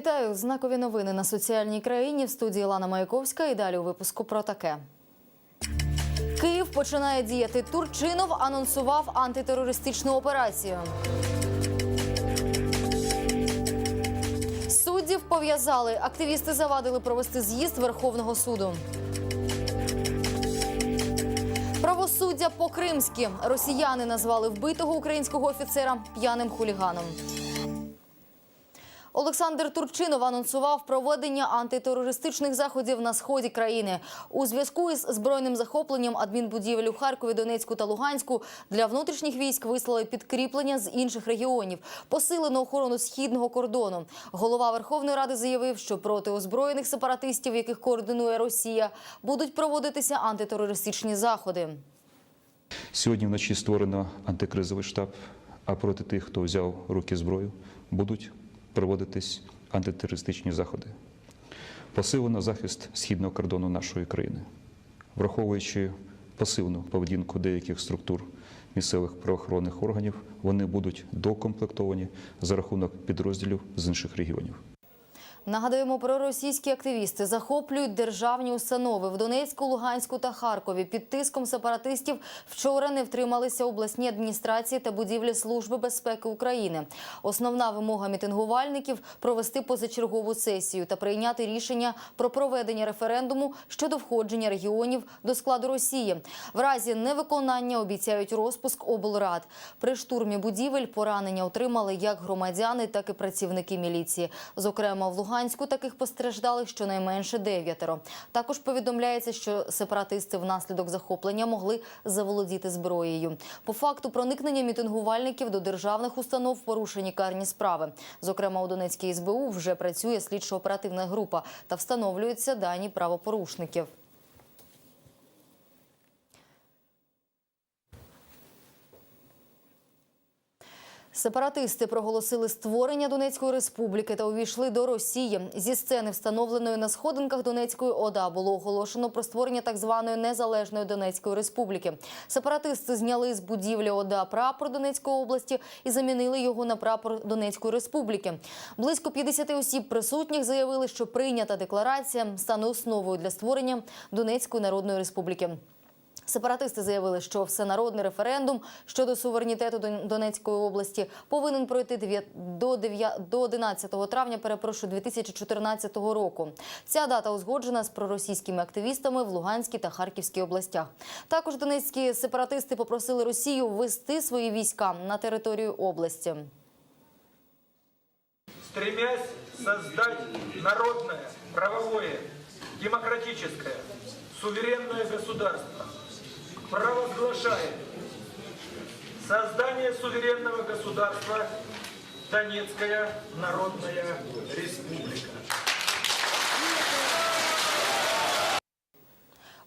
Вітаю знакові новини на соціальній країні в студії Лана Маяковська. І далі у випуску про таке. Київ починає діяти. Турчинов анонсував антитерористичну операцію. Суддів пов'язали. Активісти завадили провести з'їзд Верховного суду. Правосуддя по-кримськи. Росіяни назвали вбитого українського офіцера п'яним хуліганом. Олександр Турчинов анонсував проведення антитерористичних заходів на сході країни у зв'язку із збройним захопленням адмінбудівель у Харкові, Донецьку та Луганську. Для внутрішніх військ вислали підкріплення з інших регіонів, посилену охорону східного кордону. Голова Верховної Ради заявив, що проти озброєних сепаратистів, яких координує Росія, будуть проводитися антитерористичні заходи. Сьогодні вночі створено антикризовий штаб, а проти тих, хто взяв руки зброю, будуть проводитись антитерористичні заходи. Посилено захист східного кордону нашої країни, враховуючи пасивну поведінку деяких структур місцевих правоохоронних органів, вони будуть докомплектовані за рахунок підрозділів з інших регіонів. Нагадаємо, проросійські активісти захоплюють державні установи в Донецьку, Луганську та Харкові. Під тиском сепаратистів вчора не втрималися обласні адміністрації та будівлі Служби безпеки України. Основна вимога мітингувальників провести позачергову сесію та прийняти рішення про проведення референдуму щодо входження регіонів до складу Росії. В разі невиконання обіцяють розпуск облрад. При штурмі будівель поранення отримали як громадяни, так і працівники міліції. Зокрема, в Луганську таких постраждалих щонайменше дев'ятеро. Також повідомляється, що сепаратисти внаслідок захоплення могли заволодіти зброєю. По факту проникнення мітингувальників до державних установ порушені карні справи. Зокрема, у Донецькій СБУ вже працює слідчо-оперативна група та встановлюються дані правопорушників. Сепаратисти проголосили створення Донецької республіки та увійшли до Росії. Зі сцени, встановленої на сходинках Донецької ОДА, було оголошено про створення так званої незалежної Донецької республіки. Сепаратисти зняли з будівлі ОДА прапор Донецької області і замінили його на прапор Донецької республіки. Близько 50 осіб присутніх заявили, що прийнята декларація стане основою для створення Донецької народної республіки. Сепаратисти заявили, що всенародний референдум щодо суверенітету Дон- Донецької області повинен пройти до 9 до 11 травня, перепрошую, 2014 року. Ця дата узгоджена з проросійськими активістами в Луганській та Харківській областях. Також донецькі сепаратисти попросили Росію ввести свої війська на територію області. стремясь создать народное, правовое, демократическое, суверенное государство, провозглашает создание суверенного государства Донецкая Народная Республика.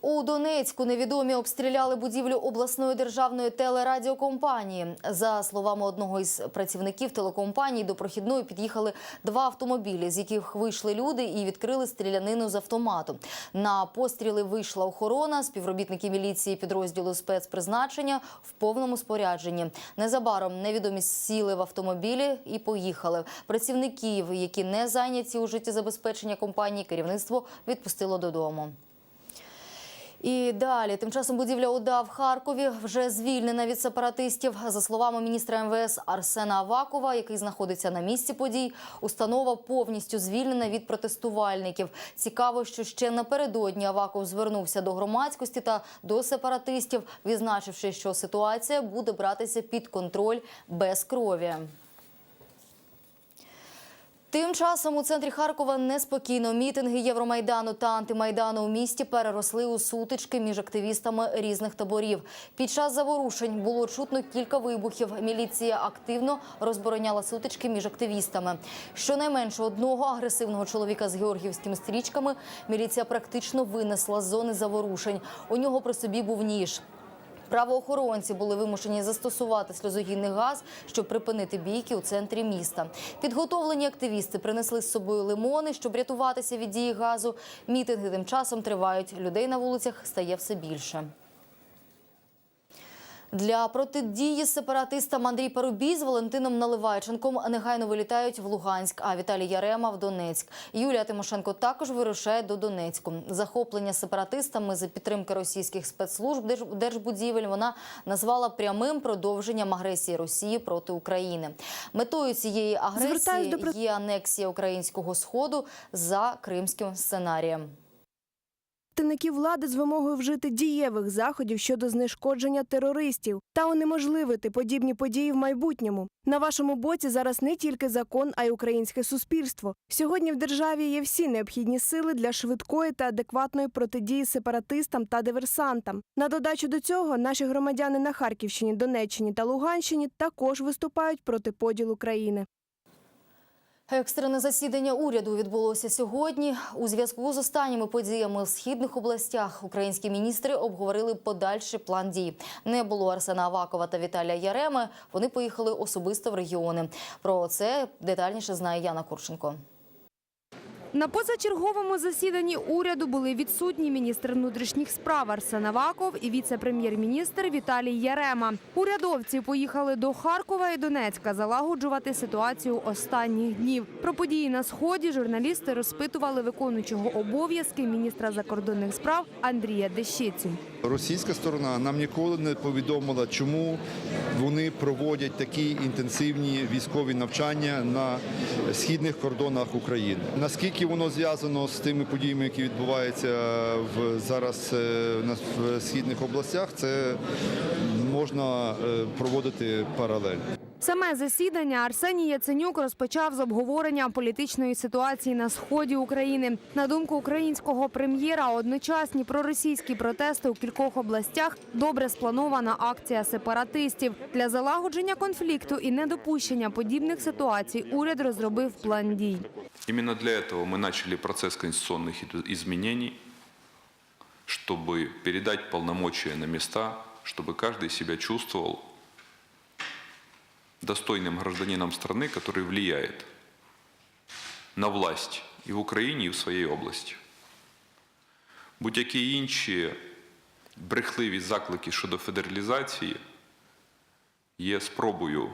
У Донецьку невідомі обстріляли будівлю обласної державної телерадіокомпанії. За словами одного із працівників телекомпанії, до прохідної під'їхали два автомобілі, з яких вийшли люди і відкрили стрілянину з автомату. На постріли вийшла охорона, співробітники міліції підрозділу спецпризначення в повному спорядженні. Незабаром невідомі сіли в автомобілі і поїхали. Працівників, які не зайняті у життєзабезпечення компанії, керівництво відпустило додому. І далі, тим часом будівля ОДА в Харкові вже звільнена від сепаратистів. За словами міністра МВС Арсена Авакова, який знаходиться на місці подій, установа повністю звільнена від протестувальників. Цікаво, що ще напередодні Аваков звернувся до громадськості та до сепаратистів, відзначивши, що ситуація буде братися під контроль без крові. Тим часом у центрі Харкова неспокійно. Мітинги Євромайдану та антимайдану у місті переросли у сутички між активістами різних таборів. Під час заворушень було чутно кілька вибухів. Міліція активно розбороняла сутички між активістами. Щонайменше одного агресивного чоловіка з георгіївськими стрічками міліція практично винесла з зони заворушень. У нього при собі був ніж. Правоохоронці були вимушені застосувати сльозогінний газ, щоб припинити бійки у центрі міста. Підготовлені активісти принесли з собою лимони, щоб рятуватися від дії газу. Мітинги тим часом тривають. Людей на вулицях стає все більше. Для протидії сепаратистам Андрій Парубій з Валентином Наливайченком негайно вилітають в Луганськ, а Віталій Ярема в Донецьк. Юлія Тимошенко також вирушає до Донецьку. Захоплення сепаратистами за підтримки російських спецслужб держ- держбудівель вона назвала прямим продовженням агресії Росії проти України. Метою цієї агресії є анексія українського сходу за кримським сценарієм. Представників влади з вимогою вжити дієвих заходів щодо знешкодження терористів та унеможливити подібні події в майбутньому. На вашому боці зараз не тільки закон, а й українське суспільство. Сьогодні в державі є всі необхідні сили для швидкої та адекватної протидії сепаратистам та диверсантам. На додачу до цього наші громадяни на Харківщині, Донеччині та Луганщині також виступають проти поділу країни. Екстрене засідання уряду відбулося сьогодні. У зв'язку з останніми подіями в східних областях українські міністри обговорили подальший план дій. Не було Арсена Авакова та Віталія Яреми. Вони поїхали особисто в регіони. Про це детальніше знає Яна Курченко. На позачерговому засіданні уряду були відсутні міністр внутрішніх справ Арсен Аваков і віце-прем'єр-міністр Віталій Ярема. Урядовці поїхали до Харкова і Донецька залагоджувати ситуацію останніх днів. Про події на сході журналісти розпитували виконуючого обов'язки міністра закордонних справ Андрія Дещицю. Російська сторона нам ніколи не повідомила, чому вони проводять такі інтенсивні військові навчання на східних кордонах України. Наскільки воно зв'язано з тими подіями, які відбуваються в зараз е, в східних областях, це можна е, проводити паралель. Саме засідання Арсеній Яценюк розпочав з обговорення політичної ситуації на сході України. На думку українського прем'єра, одночасні проросійські протести у кількох областях добре спланована акція сепаратистів для залагодження конфлікту і недопущення подібних ситуацій. Уряд розробив план дій. Именно для этого мы начали процесс конституционных иду- изменений, чтобы передать полномочия на места, чтобы каждый себя чувствовал достойным гражданином страны, который влияет на власть и в Україні, і в своїй області. Будь-які інші брехливі заклики щодо федералізації є спробою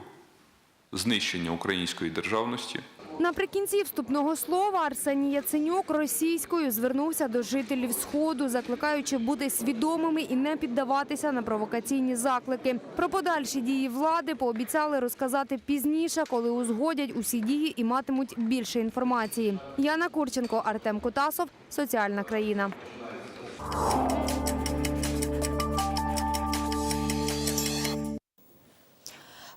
знищення української державності. Наприкінці вступного слова Арсеній Яценюк російською звернувся до жителів сходу, закликаючи бути свідомими і не піддаватися на провокаційні заклики. Про подальші дії влади пообіцяли розказати пізніше, коли узгодять усі дії і матимуть більше інформації. Яна Курченко, Артем Котасов, Соціальна країна.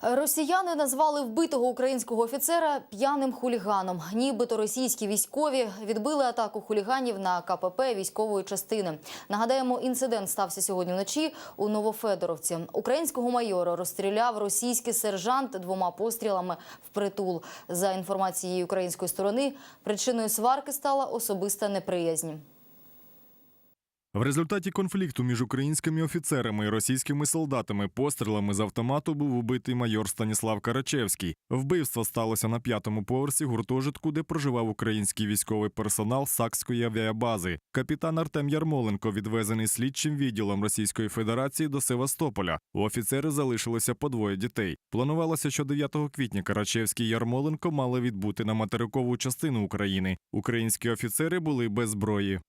Росіяни назвали вбитого українського офіцера п'яним хуліганом. Нібито російські військові відбили атаку хуліганів на КПП військової частини. Нагадаємо, інцидент стався сьогодні вночі у Новофедоровці. Українського майора розстріляв російський сержант двома пострілами в притул. За інформацією української сторони, причиною сварки стала особиста неприязнь. В результаті конфлікту між українськими офіцерами і російськими солдатами пострілами з автомату був убитий майор Станіслав Карачевський. Вбивство сталося на п'ятому поверсі гуртожитку, де проживав український військовий персонал Сакської авіабази. Капітан Артем Ярмоленко відвезений слідчим відділом Російської Федерації до Севастополя. У офіцери залишилося по двоє дітей. Планувалося, що 9 квітня Карачевський і Ярмоленко мали відбути на материкову частину України. Українські офіцери були без зброї.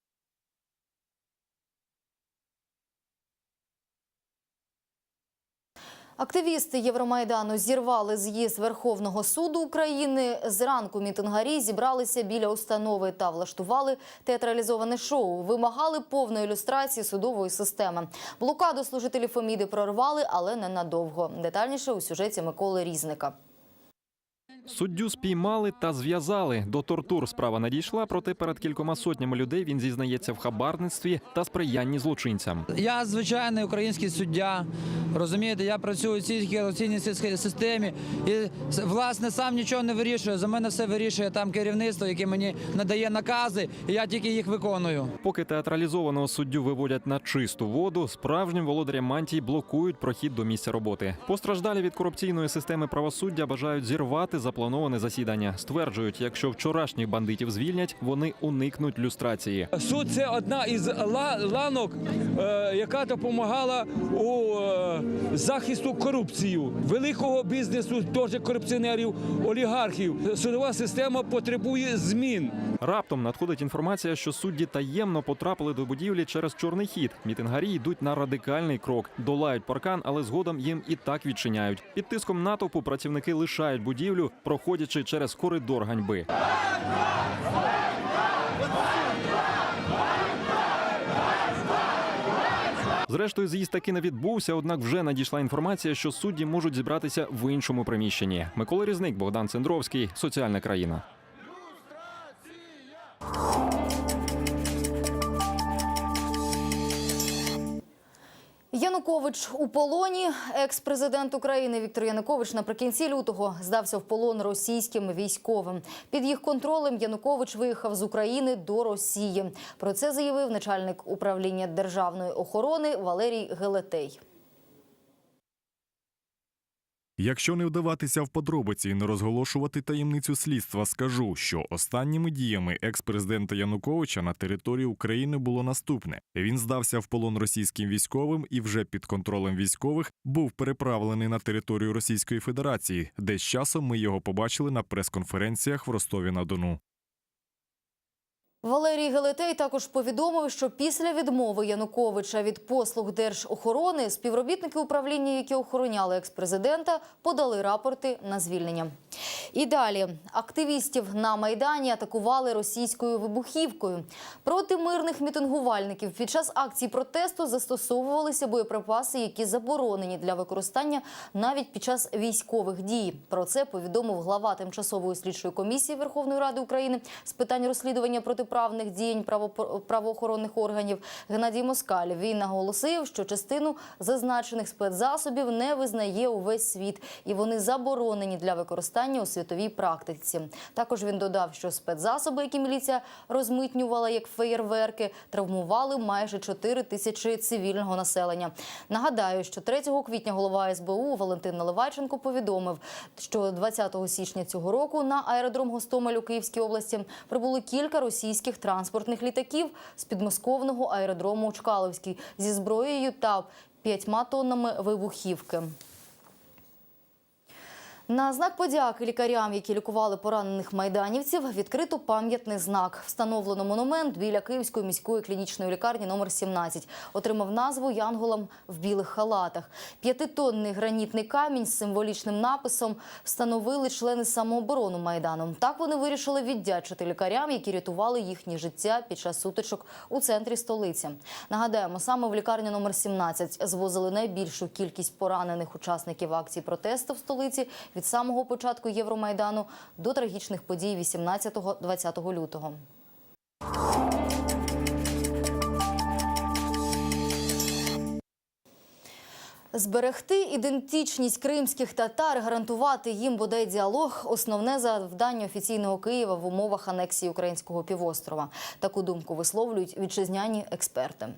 Активісти Євромайдану зірвали з'їзд Верховного суду України. Зранку мітингарі зібралися біля установи та влаштували театралізоване шоу. Вимагали повної ілюстрації судової системи. Блокаду служителі Феміди прорвали, але ненадовго. Детальніше у сюжеті Миколи Різника. Суддю спіймали та зв'язали. До тортур справа надійшла, проте перед кількома сотнями людей він зізнається в хабарництві та сприянні злочинцям. Я звичайний український суддя. Розумієте, я працюю в цій корупційній сис- системі і власне сам нічого не вирішую. За мене все вирішує там керівництво, яке мені надає накази, і я тільки їх виконую. Поки театралізованого суддю виводять на чисту воду, справжнім володарям мантій блокують прохід до місця роботи. Постраждалі від корупційної системи правосуддя бажають зірвати заплановане засідання. Стверджують, якщо вчорашніх бандитів звільнять, вони уникнуть люстрації. Суд це одна із ла- ланок, е, яка допомагала у е, захисту корупції, великого бізнесу, теж корупціонерів, олігархів. Судова система потребує змін. Раптом надходить інформація, що судді таємно потрапили до будівлі через чорний хід. Мітингарі йдуть на радикальний крок, долають паркан, але згодом їм і так відчиняють. Під тиском натовпу працівники лишають будівлю, проходячи через коридор ганьби. Зрештою, з'їзд таки не відбувся, однак вже надійшла інформація, що судді можуть зібратися в іншому приміщенні. Микола Різник, Богдан Цендровський, соціальна країна. Янукович у полоні. Екс-президент України Віктор Янукович наприкінці лютого здався в полон російським військовим. Під їх контролем Янукович виїхав з України до Росії. Про це заявив начальник управління державної охорони Валерій Гелетей. Якщо не вдаватися в подробиці і не розголошувати таємницю слідства, скажу, що останніми діями екс-президента Януковича на території України було наступне: він здався в полон російським військовим і вже під контролем військових був переправлений на територію Російської Федерації, де з часом ми його побачили на прес-конференціях в Ростові на Дону. Валерій Гелетей також повідомив, що після відмови Януковича від послуг держохорони співробітники управління, які охороняли експрезидента, подали рапорти на звільнення. І далі активістів на майдані атакували російською вибухівкою. Проти мирних мітингувальників під час акцій протесту застосовувалися боєприпаси, які заборонені для використання навіть під час військових дій. Про це повідомив глава тимчасової слідчої комісії Верховної Ради України з питань розслідування протиправних правопо- правоохоронних органів Геннадій Москаль. Він наголосив, що частину зазначених спецзасобів не визнає увесь світ, і вони заборонені для використання у світовій практиці. Також він додав, що спецзасоби, які міліція розмитнювала як феєрверки, травмували майже 4 тисячі цивільного населення. Нагадаю, що 3 квітня голова СБУ Валентин Наливайченко повідомив, що 20 січня цього року на аеродром Гостомель у Київській області прибули кілька російських транспортних літаків з підмосковного аеродрому Чкаловський зі зброєю та п'ятьма тоннами вибухівки. На знак подяки лікарям, які лікували поранених майданівців, відкрито пам'ятний знак. Встановлено монумент біля Київської міської клінічної лікарні номер 17. Отримав назву Янголам в білих халатах. П'ятитонний гранітний камінь з символічним написом встановили члени самооборони майдану. Так вони вирішили віддячити лікарям, які рятували їхнє життя під час сутичок у центрі столиці. Нагадаємо, саме в лікарню номер 17 звозили найбільшу кількість поранених учасників акції протесту в столиці від самого початку Євромайдану до трагічних подій 18-20 лютого. Зберегти ідентичність кримських татар, гарантувати їм бодай діалог основне завдання офіційного Києва в умовах анексії українського півострова. Таку думку висловлюють вітчизняні експерти.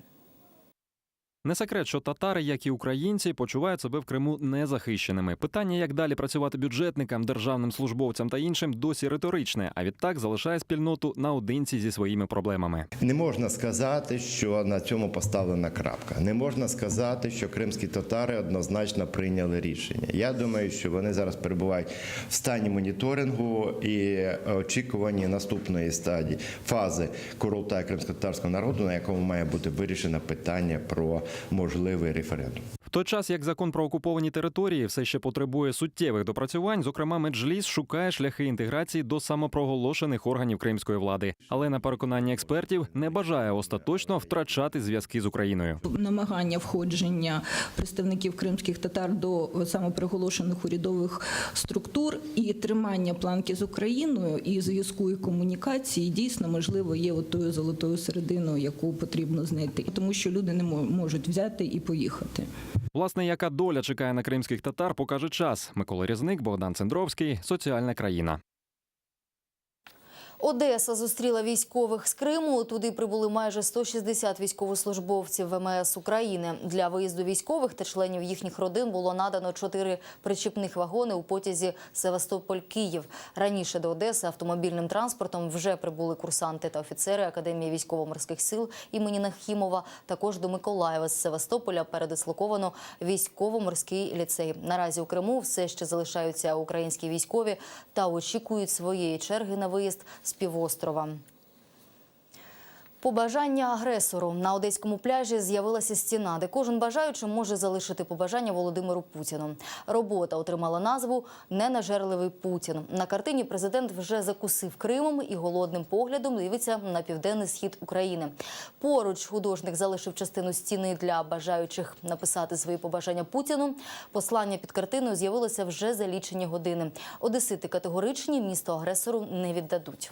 Не секрет, що татари, як і українці, почувають себе в Криму незахищеними. Питання, як далі працювати бюджетникам, державним службовцям та іншим, досі риторичне. А відтак залишає спільноту наодинці зі своїми проблемами. Не можна сказати, що на цьому поставлена крапка. Не можна сказати, що кримські татари однозначно прийняли рішення. Я думаю, що вони зараз перебувають в стані моніторингу і очікуванні наступної стадії фази королтаю кримсько-татарського народу, на якому має бути вирішено питання про можливий референдум. В той час, як закон про окуповані території все ще потребує суттєвих допрацювань, зокрема, Меджліс шукає шляхи інтеграції до самопроголошених органів кримської влади, але на переконання експертів не бажає остаточно втрачати зв'язки з Україною. намагання входження представників кримських татар до самоприголошених урядових структур і тримання планки з Україною і зв'язку і комунікації дійсно можливо є от тою золотою серединою, яку потрібно знайти, тому що люди не можуть взяти і поїхати. Власне, яка доля чекає на кримських татар, покаже час. Микола Різник, Богдан Цендровський, соціальна країна. Одеса зустріла військових з Криму. Туди прибули майже 160 військовослужбовців ВМС України. Для виїзду військових та членів їхніх родин було надано чотири причіпних вагони у потязі Севастополь-Київ. Раніше до Одеси автомобільним транспортом вже прибули курсанти та офіцери Академії військово-морських сил імені Нахімова. Також до Миколаєва з Севастополя передислоковано військово-морський ліцей. Наразі у Криму все ще залишаються українські військові та очікують своєї черги на виїзд з півострова. Побажання агресору на одеському пляжі з'явилася стіна, де кожен бажаючий може залишити побажання Володимиру Путіну. Робота отримала назву Ненажерливий Путін. На картині президент вже закусив Кримом і голодним поглядом дивиться на південний схід України. Поруч художник залишив частину стіни для бажаючих написати свої побажання Путіну. Послання під картиною з'явилося вже за лічені години. Одесити категоричні місто агресору не віддадуть.